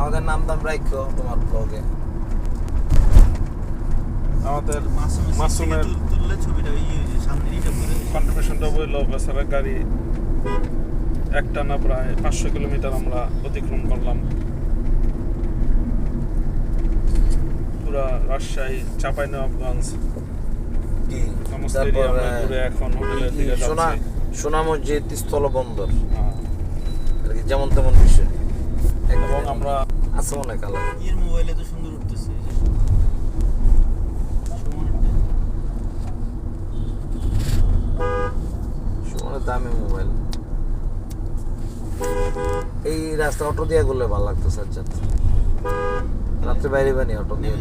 আমাদের নাম দাম রাখো তোমার ব্লগে আমাদের মাসুমের মাসুমের তুল- তুললে ছবিটা কন্ট্রিবিউশনটা বলল বেচারা গাড়ি। একটানা প্রায় পাঁচশো কিলোমিটার আমরা অতিক্রম করলাম। পুরা রাজশাহী আহ, ঘুরে এখন হোটেলের দিকে সোনা সোনা মসজিদ স্থল বন্দর হ্যাঁ। আর যেমন তেমন বিষয়। এবং আমরা আছে অনেক আলাদা। ইয়ের মোবাইলে তো সুন্দর উঠতেছে। সুমনের দামি। মোবাইল এই রাস্তা অটো দিয়ে গেলে ভালো লাগতো সাজ্জাদ রাত্রে বাইরে বানি অটো দিয়ে।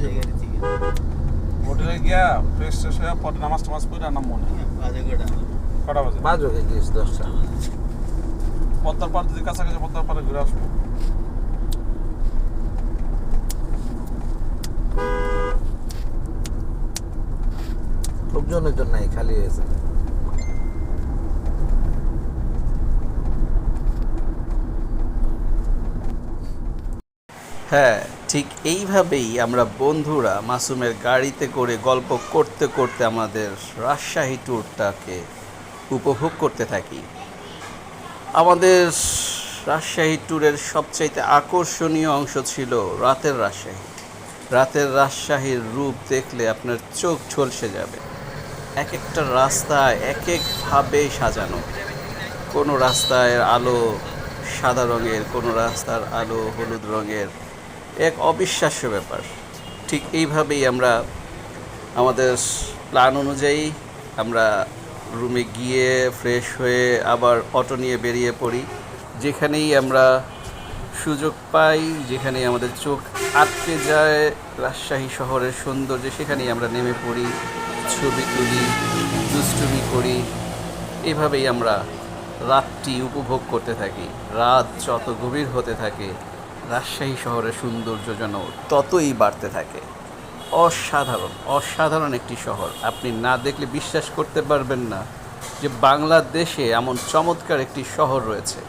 হোটেলে গিয়া ফ্রেশ ট্রেশ হয়ে পরে নামাজ টামাজ করে নাম মনে বাজে কটা? বাজে? বাজ ওকে গিয়েছে দশটা। পদ্মার পার যদি কাছাকাছি পদ্মার পারে ঘুরে আসব। লোকজনের জন্য খালি হয়েছে। হ্যাঁ ঠিক এইভাবেই আমরা বন্ধুরা মাসুমের গাড়িতে করে গল্প করতে করতে আমাদের রাজশাহী ট্যুরটাকে উপভোগ করতে থাকি। আমাদের রাজশাহী ট্যুরের সবচাইতে আকর্ষণীয় অংশ ছিল রাতের রাজশাহী। রাতের রাজশাহীর রূপ দেখলে আপনার চোখ ঝলসে যাবে। এক একটা রাস্তা এক একভাবে সাজানো। কোনো রাস্তায় আলো সাদা রঙের, কোনো রাস্তার আলো হলুদ রঙের। এক অবিশ্বাস্য ব্যাপার। ঠিক এইভাবেই আমরা আমাদের প্ল্যান অনুযায়ী আমরা রুমে গিয়ে ফ্রেশ হয়ে আবার অটো নিয়ে বেরিয়ে পড়ি, যেখানেই আমরা সুযোগ পাই, যেখানেই আমাদের চোখ আটকে যায়। রাজশাহী শহরের সৌন্দর্য সেখানেই আমরা নেমে পড়ি। ছবি তুলি দুষ্টুমি করি, এভাবেই আমরা রাতটি উপভোগ করতে থাকি। রাত যত গভীর হতে থাকে, রাজশাহী শহরের সৌন্দর্য যেন ততই বাড়তে থাকে। অসাধারণ অসাধারণ একটি শহর। আপনি না দেখলে বিশ্বাস করতে পারবেন না যে বাংলাদেশে এমন চমৎকার একটি শহর রয়েছে।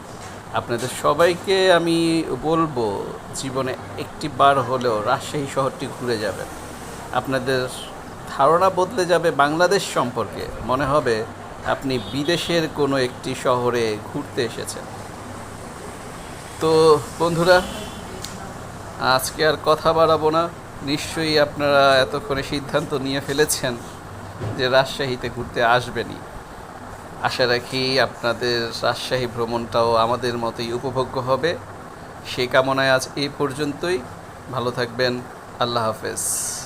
আপনাদের সবাইকে আমি বলব, জীবনে একটি বার হলেও রাজশাহী শহরটি ঘুরে যাবেন। আপনাদের ধারণা বদলে যাবে বাংলাদেশ সম্পর্কে। মনে হবে আপনি বিদেশের কোনো একটি শহরে ঘুরতে এসেছেন। তো বন্ধুরা, আজকে আর কথা বাড়াবো না। নিশ্চয়ই আপনারা এতক্ষণে সিদ্ধান্ত নিয়ে ফেলেছেন যে রাজশাহীতে ঘুরতে আসবেনই। আশা রাখি আপনাদের রাজশাহী ভ্রমণটাও আমাদের মতোই উপভোগ্য হবে। সে কামনায় আজ এই পর্যন্তই। ভালো থাকবেন। আল্লাহ হাফেজ।